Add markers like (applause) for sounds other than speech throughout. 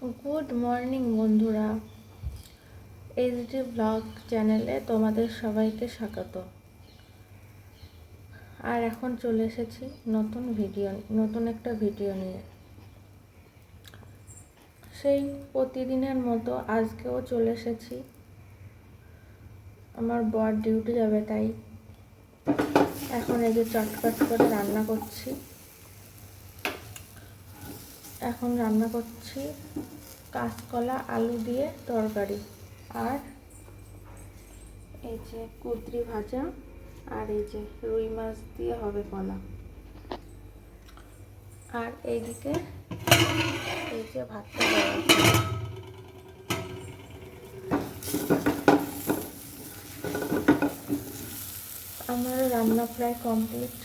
Good morning বন্ধুরা। HD blog চ্যানেলে তোমাদের সবাইকে স্বাগত। আর এখন চলে এসেছি নতুন ভিডিও, নতুন একটা ভিডিও নিয়ে। সেই প্রতিদিনের মতো আজকেও চলে এসেছি। আমার বর ডিউটি যাবে তাই। এখন এই যে চটপট করে রান্না করছি। এখন রান্না করছি কাঁচকলা, আলু দিয়ে তরকারি আর এই যে কুদ্রি ভাজা আর এই যে রুই মাছ দিয়ে হবে কলা। আর এইদিকে এই যে ভাতটা আমার রান্না প্রায় কমপ্লিট।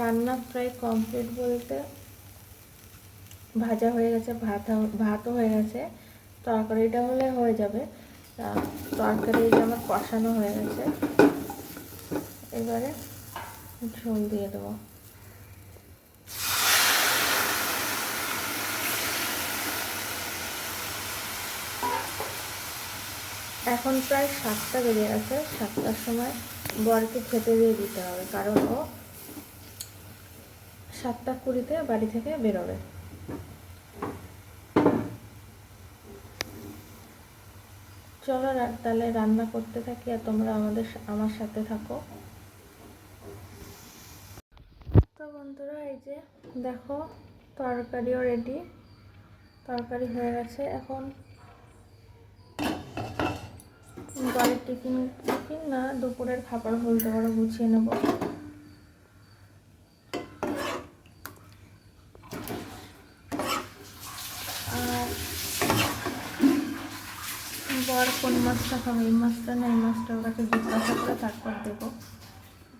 রান্না প্রায় কমপ্লিট বলতে ভাজা হয়ে গেছে ভাত ভাতও হয়ে গেছে। তরকারিটা হলে হয়ে যাবে। তা তরকারি আমার কষানো হয়ে গেছে। এবারে ঝোল দিয়ে দেবো। এখন প্রায় সাতটা বেজে গেছে। সাতটার সময় বরকে খেতে দিয়ে দিতে হবে, কারণ ও সাতটা কুড়িতে বাড়ি থেকে বেরোবে। চলো তাহলে রান্না করতে থাকি আর তোমরা আমাদের আমার সাথে থাকো। তো বন্ধুরা, এই যে দেখো, তরকারিও রেডি তরকারি হয়ে গেছে। এখন বাড়ির টিফিন টিফিন না, দুপুরের খাবার বলতে পারো গুছিয়ে নেব আর বর কোন মাছটা খাবে, এই মাছটা না, এই মাছটা ওর কাছে জিজ্ঞাসা করে তারপর দেবো।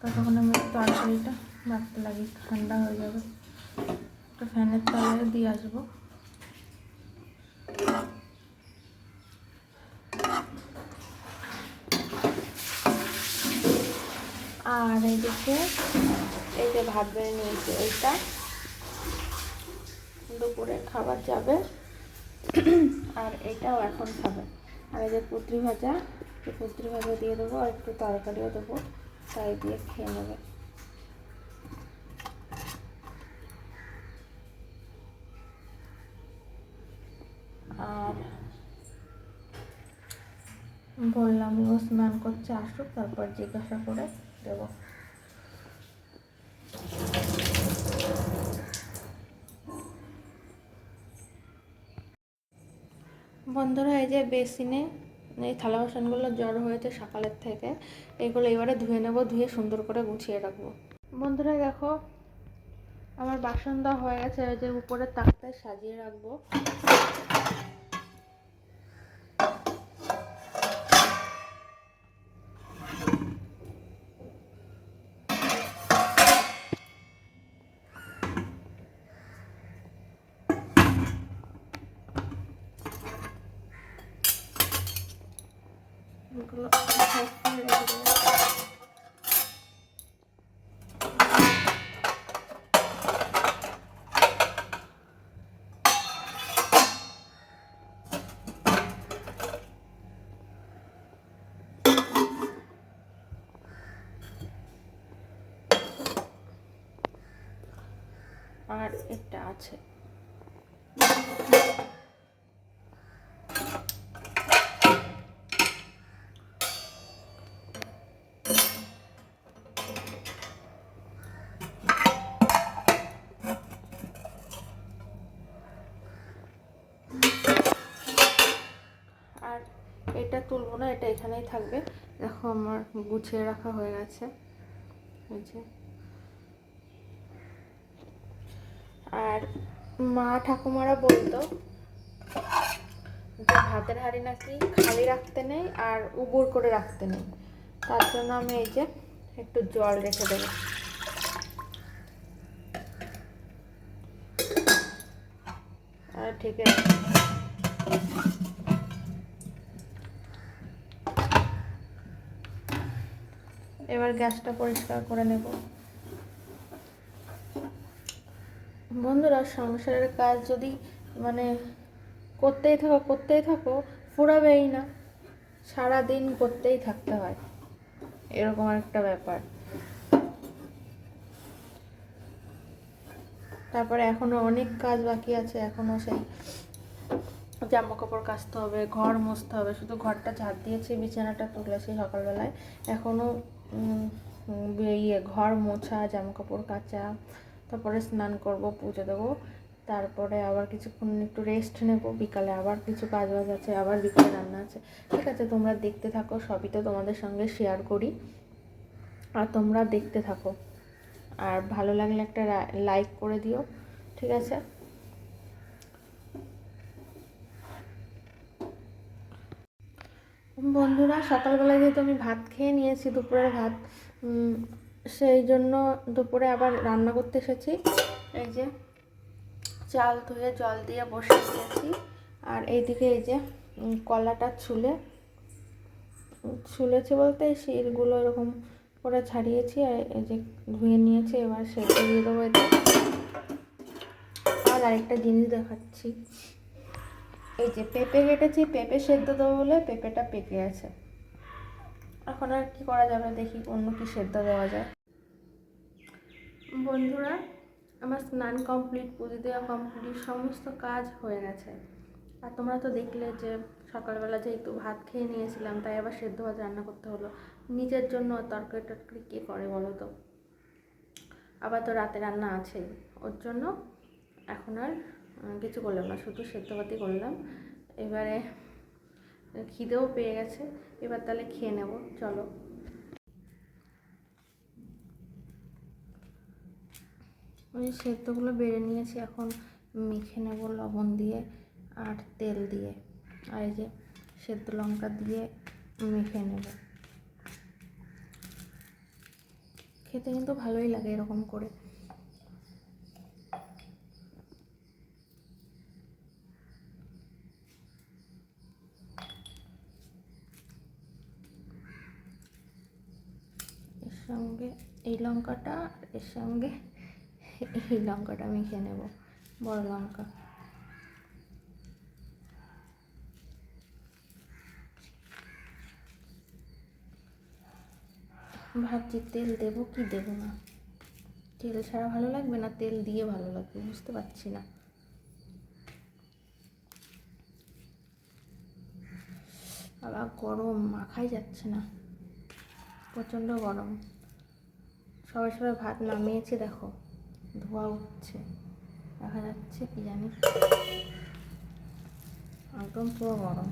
ততক্ষণ আমি তরকারিটা বাড়তে লাগি ঠান্ডা হয়ে যাবে। একটা ফ্যানের তলায় দিয়ে আসব। আর এইদিকে এই যে ভাত বেড়ে নিয়েছি, এইটা দুপুরে খাবার যাবে। আর এটাও এখন খাবে। আর যে পুত্রি ভাজা, এই পুত্রি ভাজা দিয়ে দেবো আর একটু তরকারিও দেবো, তাই দিয়ে খেয়ে নেবে। আর বললাম ও স্নান করছে আসুক, তারপর জিজ্ঞাসা করে দেবো। বন্ধুরা এই যে বেসিনে। এই থালা বাসনগুলো জড়ো হয়েছে সকালের থেকে। এগুলো এবারে ধুয়ে নেব, ধুয়ে সুন্দর করে গুছিয়ে রাখব। বন্ধুরা দেখো, আমার বাসন দেওয়া হয়ে গেছে যে উপরে তাকটায় সাজিয়ে রাখব। এগুলো আর একটা আছে। তুলবো না এটা এখানেই থাকবে। দেখো আমার গুছিয়ে রাখা হয়ে গেছে। আর মা ঠাকুমারা বলতো যে ভাতের হাঁড়ি নাকি খালি রাখতে নেই আর উবুর করে রাখতে নেই। তার জন্য আমি এই যে একটু জল রেখে দেবো। আর ঢেকে রাখব। এবার গ্যাসটা পরিষ্কার করে নেব। বন্ধুরা, সংসারের কাজ যদি মানে করতেই থাকো করতেই থাকো, ফুরাবেই না। সারা দিন করতেই থাকতে হয়। এরকম একটা ব্যাপার। তারপরে এখনও অনেক কাজ বাকি আছে, এখনও সেই জামা কাপড় কাচতে হবে, ঘর মুছতে হবে। শুধু ঘরটা ঝাড় দিয়েছি, বিছানাটা তুলেছি সকালবেলায়। এখনও ইয়ে ঘর মোছা জামা কাপড় কাচা, তারপরে স্নান করব, পুজো দেবো, তারপরে আবার কিছুক্ষণ একটু রেস্ট নেব, বিকালে আবার কিছু কাজ বাজ আছে, আবার বিকালে রান্না আছে। ঠিক আছে, তোমরা দেখতে থাকো, সবই তো তোমাদের সঙ্গে শেয়ার করি। আর তোমরা দেখতে থাকো। আর ভালো লাগলে একটা লাইক করে দিও, ঠিক আছে? বন্ধুরা সকালবেলা যেহেতু আমি ভাত খেয়ে নিয়েছি, দুপুরের ভাত সেই জন্য দুপুরে আবার রান্না করতে এসেছি। এই যে চাল ধুয়ে জল দিয়ে বসে দিয়েছি আর এইদিকে এই যে কলাটা ছুলে, ছুলেছে বলতে শিরগুলো এরকম করে ছাড়িয়েছি আর এই যে ধুয়ে নিয়েছি, এবার সেদ্ধ দিয়ে দেবো এতে। আর আরেকটা জিনিস দেখাচ্ছি। এই যে পেঁপে কেটেছি, পেঁপে সেদ্ধ দেবো বলে পেঁপেটা পেকে আছে। এখন আর কি করা যাবে দেখি অন্য কি সেদ্ধ দেওয়া যায়। বন্ধুরা, আমার স্নান কমপ্লিট পুজো দেওয়া কমপ্লিট সমস্ত কাজ হয়ে গেছে। আর তোমরা তো দেখলে যে সকালবেলা যেহেতু ভাত খেয়ে নিয়েছিলাম, তাই আবার সেদ্ধ ভাত রান্না করতে হলো। নিজের জন্য তরকারি টরকারি কে করে বলো তো? আবার তো রাতে রান্না আছেই। ওর জন্য এখন আর কিছু করলাম না, শুধু সেদ্ধ ভাতই করলাম। এবারে খিদেও পেয়ে গেছে, এবার তাহলে খেয়ে নেব, চলো। ওই সেদ্ধগুলো বেড়ে নিয়েছি, এখন মেখে নেব লবণ দিয়ে আর তেল দিয়ে। আর এই যে সেদ্ধ লঙ্কা দিয়ে মেখে নেব। খেতে কিন্তু ভালোই লাগে এরকম করে এর সঙ্গে এই লঙ্কাটা আর এর সঙ্গে এই লঙ্কাটা মেখে নেব, বড় লঙ্কা। ভাবছি তেল দেবো কি দেবো না। তেল ছাড়া ভালো লাগবে না? তেল দিয়ে ভালো লাগবে, বুঝতে পারছি না। আবার গরম, মাখাই যাচ্ছে না। প্রচণ্ড গরম। সবাই সবাই ভাত নামিয়েছে, দেখো। ধোয়া উঠছে। দেখা যাচ্ছে কি জানি। একদম পুরো গরম।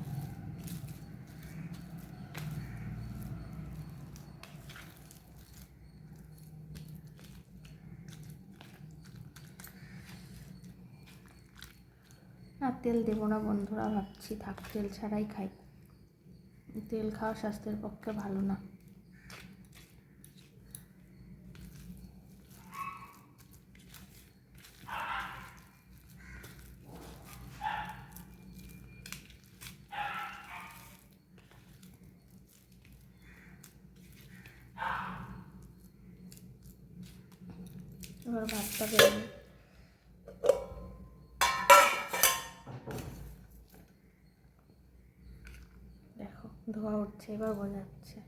না, তেল দেবো না বন্ধুরা, ভাবছি। থাক, তেল ছাড়াই খাই। তেল খাওয়া স্বাস্থ্যের পক্ষে ভালো না। এবার ভাতটা বেরোবে দেখো, ধোয়া উঠছে, এবার বোঝাচ্ছে।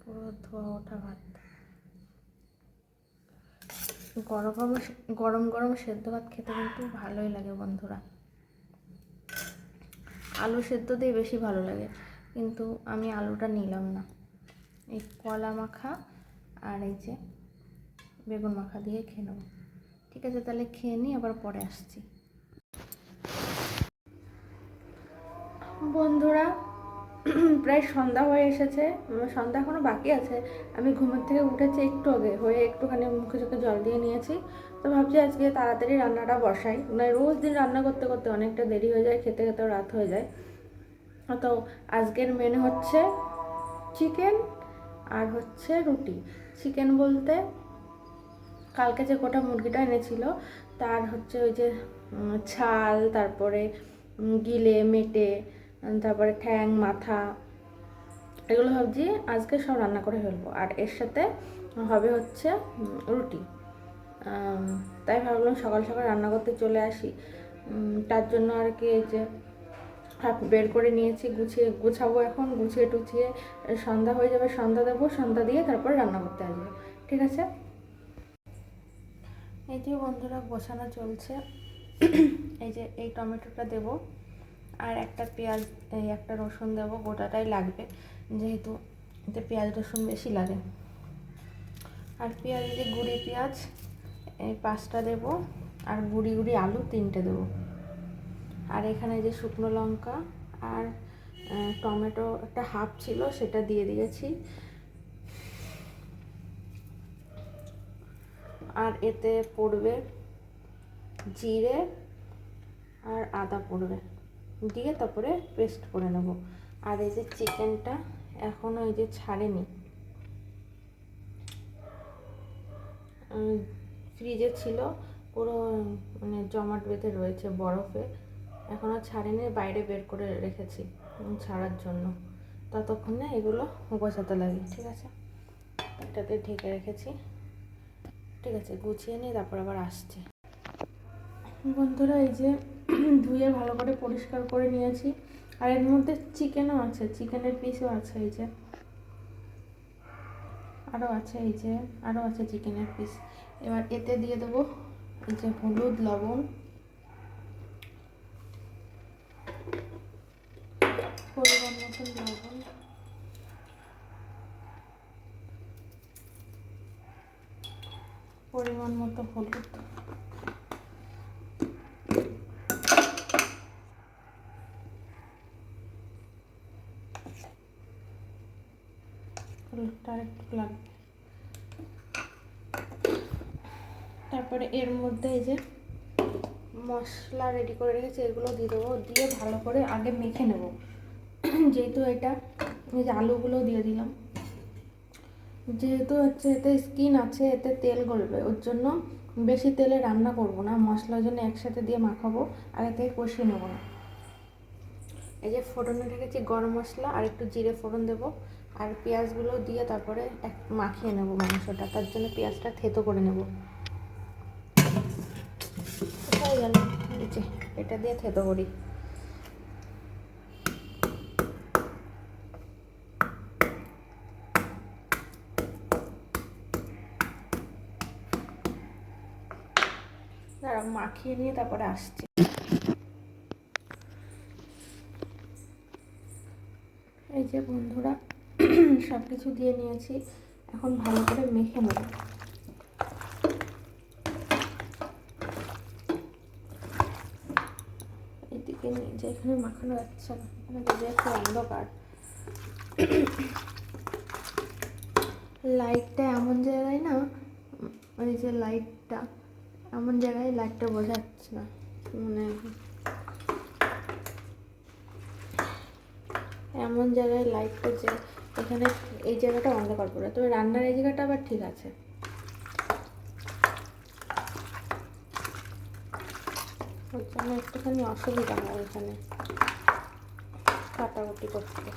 পুরো ধোয়া ওঠা ভাত। গরম গরম গরম সেদ্ধ ভাত খেতে কিন্তু ভালোই লাগে বন্ধুরা। আলু সেদ্ধ দিয়ে বেশি ভালো লাগে, কিন্তু আমি আলুটা নিলাম না। এই কলা মাখা আর এই যে বেগুন মাখা দিয়ে খেয়ে নেব। ঠিক আছে, তাহলে খেয়ে নিই, আবার পরে আসছি। বন্ধুরা, প্রায় সন্ধ্যা হয়ে এসেছে সন্ধ্যা এখনও বাকি আছে। আমি ঘুমের থেকে উঠেছি একটু আগে, হয়ে একটুখানি মুখে চোখে জল দিয়ে নিয়েছি। তো ভাবছি আজকে তাড়াতাড়ি রান্নাটা বসাই। মানে রোজ দিন রান্না করতে করতে অনেকটা দেরি হয়ে যায়, খেতে খেতেও রাত হয়ে যায়। তো আজকের মেনু হচ্ছে চিকেন আর হচ্ছে রুটি। চিকেন বলতে কালকে যে গোটা মুরগিটা এনেছিল, তার হচ্ছে ওই যে ছাল, তারপরে গিলে, মেটে, তারপরে ঠ্যাং, মাথা, এগুলো ভাবছি আজকে সব রান্না করে ফেলব। আর এর সাথে হবে হচ্ছে রুটি। তাই ভাবলাম সকাল সকাল রান্না করতে চলে আসি। তার জন্য আর কি এই যে বের করে নিয়েছি, গুছিয়ে গুছাবো এখন, গুছিয়ে টুছিয়ে সন্ধ্যা হয়ে যাবে, সন্ধ্যা দেবো, সন্ধ্যা দিয়ে তারপর রান্না করতে আসব, ঠিক আছে? এই যে বন্ধুরা, গোছানো চলছে। এই যে এই টমেটোটা দেব, আর একটা পেঁয়াজ, এই একটা রসুন দেবো, গোটাটাই লাগবে, যেহেতু এতে পেঁয়াজ রসুন বেশি লাগে। আর পেঁয়াজ যে গুঁড়ি পেঁয়াজ, এই পাঁচটা দেবো, আর গুঁড়ি গুঁড়ি আলু তিনটে দেবো। আর এখানে যে শুকনো লঙ্কা আর টমেটো একটা হাফ ছিল, সেটা দিয়ে দিয়েছি। আর এতে পড়বে জিরে আর আদা পড়বে। দিয়ে তারপরে পেস্ট করে নেব। আর এই যে চিকেনটা এখনও এই যে ছাড়েনি। ফ্রিজে ছিল, পুরো মানে জমাট বেঁধে রয়েছে বরফে। এখনও ছাড়েনি, বাইরে বের করে রেখেছি ছাড়ার জন্য। ততক্ষণে এগুলো গোছাতে লাগে, ঠিক আছে? এটাতে ঢেকে রেখেছি। ঠিক আছে, গুছিয়ে নিই তারপর আবার আসছে। বন্ধুরা, এই যে (clears throat) ধুয়ে ভালো করে পরিষ্কার করে নিয়েছি। আর এর মধ্যে চিকেনও আছে, চিকেনের পিসও আছে এই যে। আরও আছে এই যে আরও আছে চিকেনের পিস এবার এতে দিয়ে দেবো এই যে হলুদ, লবণ। পরিমাণ মতন লবণ। পরিমাণ মতো হলুদ। হলুদটা লাগবে। তারপরে এর মধ্যে এই যে মশলা রেডি করে রেখেছি, এগুলো দিয়ে দেবো। দিয়ে ভালো করে আগে মেখে নেব। (clears throat) যেহেতু এটা, এই যে আলুগুলো দিয়ে দিলাম। যেহেতু হচ্ছে এতে স্কিন আছে, এতে তেল গলবে, ওর জন্য বেশি তেলে রান্না করব না, মশলার জন্য একসাথে দিয়ে মাখাবো আগে থেকে কষিয়ে নেব না। এই যে ফোড়নে রেখেছি গরম মশলা, আর একটু জিরে ফোড়ন দেবো, আর পেঁয়াজগুলো দিয়ে তারপরে এক মাখিয়ে নেব মাংসটা, তার জন্য পেঁয়াজটা থেতো করে নেব। এটা দিয়ে থেতো করি। মাখিয়ে নিয়ে তারপরে আসছি। এই যে বন্ধুরা সব কিছু দিয়ে নিয়েছি। এখন ভালো করে মেখে নেব। এদিকে নিয়ে যে এখানে মাখানো যাচ্ছে না, এখানে যদি একটু অন্ধকার। লাইটটা এমন জায়গায় না ওই যে লাইটটা এমন জায়গায় লাইটটা বোঝা যাচ্ছে না। মানে এমন জায়গায় লাইটটা যে এখানে এই জায়গাটা অন্ধকার পড়ে তবে রান্নার এই জায়গাটা আবার ঠিক আছে। জন্য একটুখানি অসুবিধা হয় এখানে। কাটাকুটি করতে।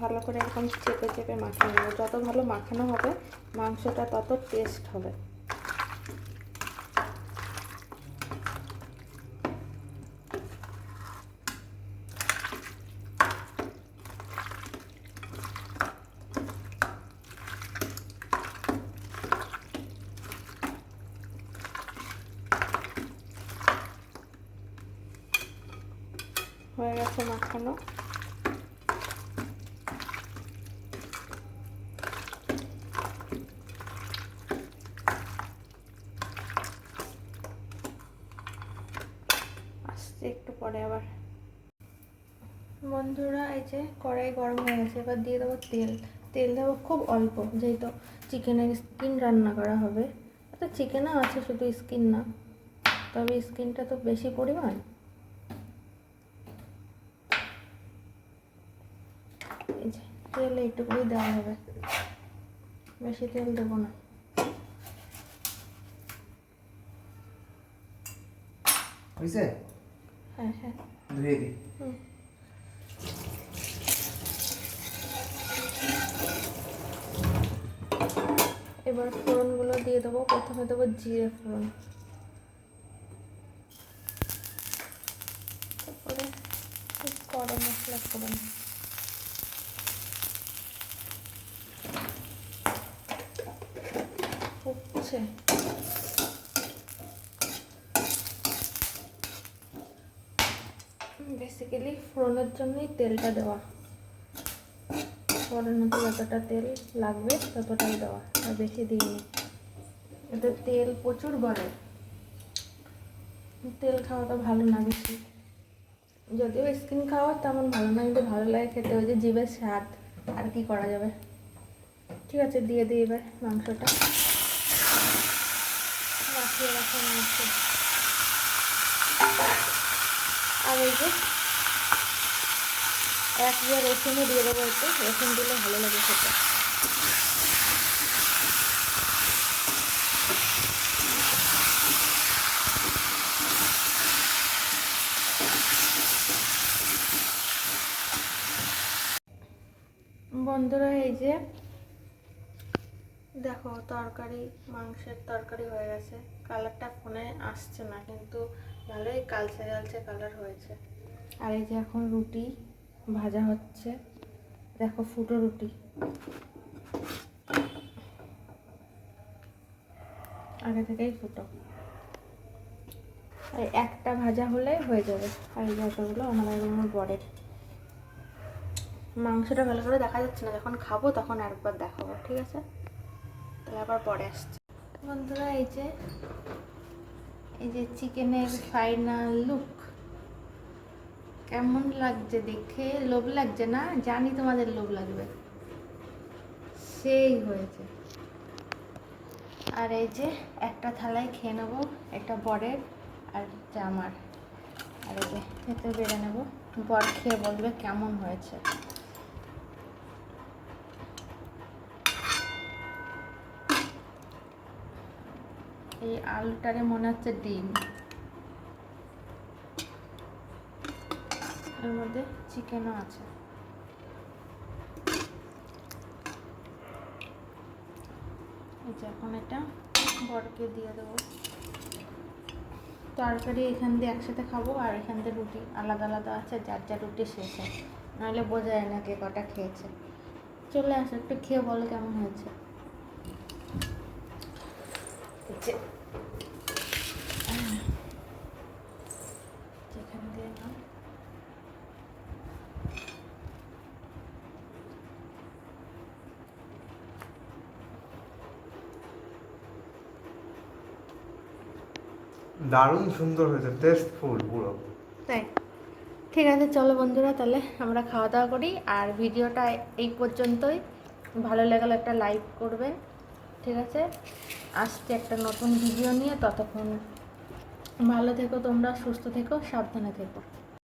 ভালো করে এরকম চেপে চেপে মাখিয়ে নেব। যত ভালো মাখানো হবে, মাংসটা তত টেস্ট হবে হয়ে গেছে মাখানো আসছে একটু পরে আবার। বন্ধুরা, এই যে কড়াই গরম হয়ে গেছে, এবার দিয়ে দেবো তেল। তেল দেবো খুব অল্প, যেহেতু চিকেনের স্কিন রান্না করা হবে। তো চিকেনও আছে, শুধু স্কিন না। তবে স্কিনটা তো বেশি পরিমাণ। তেল এইটুকুই দেওয়া হবে। বেশি তেল দেবো না। হয়েছে হ্যাঁ হ্যাঁ ধুয়ে দিই এবার ফোড়নগুলো দিয়ে দেবো। প্রথমে দেবো জিরে ফোরন তারপরে গরম মশলা ফোড়ন। ফোড়নের জন্যই তেলটা দেওয়া। মধ্যে যতটা তেল লাগবে ততটাই দেওয়া, আর বেশি দিইনি। এতে তেল প্রচুর বলে তেল খাওয়াটা ভালো না বেশি। যদিও স্কিন খাওয়া তেমন ভালো না, কিন্তু ভালো লাগে খেতে। ওই যে জিভের স্বাদ, আর কি করা যাবে? ঠিক আছে, দিয়ে দিই এবার মাংসটা। মাংস আর এই যে এক দিয়ে রসুনও দিয়ে দেবো একটু। রসুন দিলে ভালো লাগে খেতে। বন্ধুরা, এই যে দেখো তরকারি, মাংসের তরকারি হয়ে গেছে। কালারটা ফোনে আসছে না, কিন্তু ভালোই কালচে কালচে কালার হয়েছে। আর এই যে এখন রুটি। ভাজা হচ্ছে। দেখো ফুটো রুটি। আগে থেকেই ফুটো। আর একটা ভাজা হলে হয়ে যাবে। আর এই যতগুলো আমার আর আমার বরের। মাংসটা ভালো করে দেখা যাচ্ছে না। যখন খাব তখন একবার দেখাবো, ঠিক আছে? তাহলে আবার পরে আসছে। বন্ধুরা, এই যে এই যে চিকেনের ফাইনাল লুক কেমন লাগছে দেখে? লোভ লাগছে না? জানি তোমাদের লোভ লাগবে। সেই হয়েছে। আর এই যে একটা থালায় খেয়ে নেব, একটা বরের আর আমার। আর এই যে খেতে বেড়ে নেব। বর খেয়ে বলবে কেমন হয়েছে। এই আলুটারে মনে হচ্ছে ডিম। এর মধ্যে চিকেনও আছে। এখন এটা বরকে দিয়ে দেবো। তরকারি এখান দিয়ে একসাথে খাব আর এখান দিয়ে রুটি আলাদা আলাদা আছে, যার যার রুটি শেষে নাহলে বোঝা যায় না কে কটা খেয়েছে। চলে আসো, একটু খেয়ে বলো কেমন হয়েছে এই যে যেখান দিয়ে নাও দারুণ সুন্দর হয়েছে টেস্টফুল পুরো। তাই। ঠিক আছে, চলো বন্ধুরা, তাহলে আমরা খাওয়া দাওয়া করি, আর ভিডিওটা এই পর্যন্তই। ভালো লাগলে একটা লাইক করবেন ঠিক আছে? আসছে একটা নতুন ভিডিও নিয়ে, ততক্ষণ ভালো থেকো তোমরা, সুস্থ থেকো, সাবধানে থেকো।